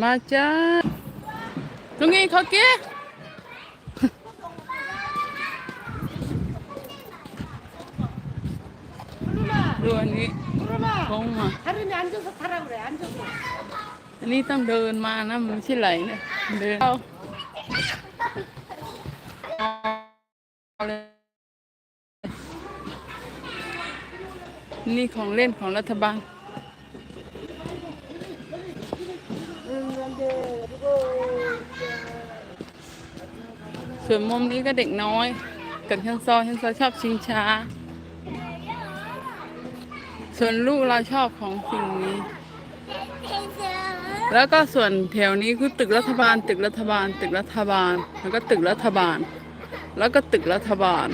มาจ้าลุงอีเขาเก๊ดูอันนี้คงมาอันนี้ต้องเดินมานะมันไม่ใช่ไหลนะเดินเอานี่ของเล่นของรัฐบาล ส่วนมุมนี้ก็เด็กน้อยกับชันซอชันซอชอบชิงช้า ส่วนลูกเราชอบของสิ่งนี้ แล้วก็ส่วนแถวนี้คือตึกรัฐบาล ตึกรัฐบาล ตึกรัฐบาล แล้วก็ตึกรัฐบาล แล้วก็ตึกรัฐบาล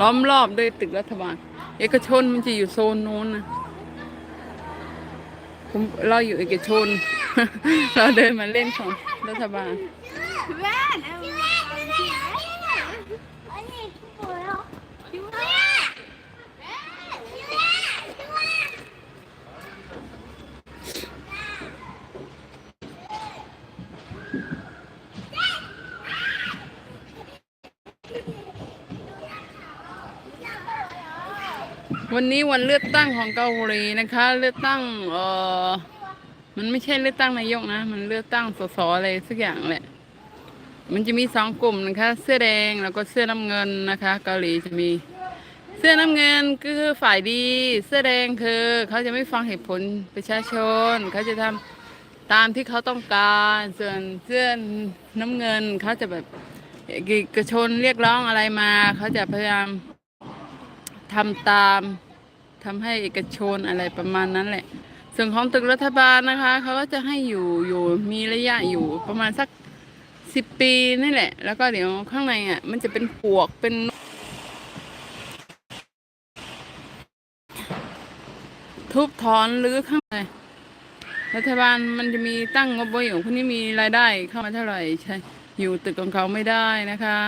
ล้อมรอบด้วยตึกรัฐบาล เอกชนมันจะอยู่โซนนู้นนะผมเราอยู่เอกชน เราเดินมาเล่นของรัฐบาล วันนี้วันเลือกตั้งของเกาหลีนะคะ เลือกตั้งเออมันไม่ใช่เลือกตั้งนายกนะ มันเลือกตั้งสสอะไรสักอย่างแหละ มันจะมีสองกลุ่มนะคะ เสื้อแดงแล้วก็เสื้อน้ำเงินนะคะ เกาหลีจะมี เสื้อน้ำเงินก็คือฝ่ายดี เสื้อแดงคือ เขาจะไม่ฟังเหตุผลประชาชน เขาจะทำ ตามที่เขาต้องการส่วนเสื้อน้ำเงินเขาจะแบบเอกชนเรียกร้องอะไรมาเขาจะพยายามทำตามทำให้เอกชนอะไรประมาณนั้นแหละ ส่วนของตึกรัฐบาลนะคะเขาก็จะให้อยู่อยู่มีระยะอยู่ประมาณสักสิบปีนี่แหละ แล้วก็เดี๋ยวข้างในอะมันจะเป็นปวกเป็นทุบถอนหรือข้างใน รัฐบาลมันจะมีตั้งงบไว้อยู่คนนี้มีรายได้เข้ามาเท่าไหร่ใช่ อยู่ตึกของเขาไม่ได้นะคะ